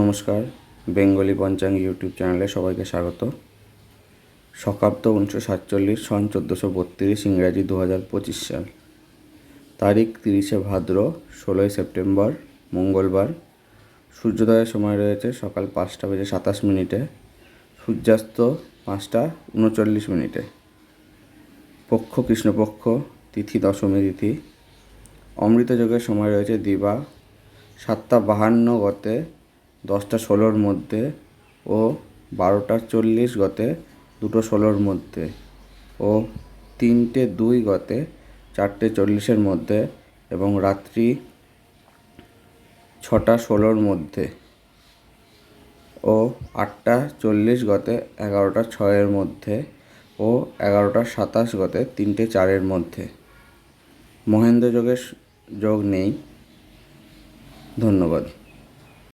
নমস্কার, Bengali পঞ্চাঙ্গ YouTube চ্যানেলে সবাইকে স্বাগত। শকাব্দ উনিশশো সাতচল্লিশ, সন চোদ্দোশো বত্রিশ, ইংরাজি দু হাজার পঁচিশ সাল। তারিখ তিরিশে ভাদ্র, ষোলোই সেপ্টেম্বর, মঙ্গলবার। সূর্যোদয়ের সময় রয়েছে সকাল পাঁচটা বেজে সাতাশ মিনিটে, সূর্যাস্ত পাঁচটা উনচল্লিশ মিনিটে। পক্ষ, কৃষ্ণপক্ষ, তিথি, দশমী তিথি। অমৃত যোগের সময় রয়েছে দিবা, সাতটা বাহান্ন গতে দশটা ষোলোর মধ্যে ও বারোটা চল্লিশ গতে দুটো ষোলোর মধ্যে ও তিনটে দুই গতে চারটে চল্লিশের মধ্যে এবং রাত্রি ছটা ষোলোর মধ্যে ও আটটা চল্লিশ গতে এগারোটা ছয়ের মধ্যে ও এগারোটা সাতাশ গতে তিনটে চারের মধ্যে। মহেন্দ্র যোগের যোগ নেই। ধন্যবাদ।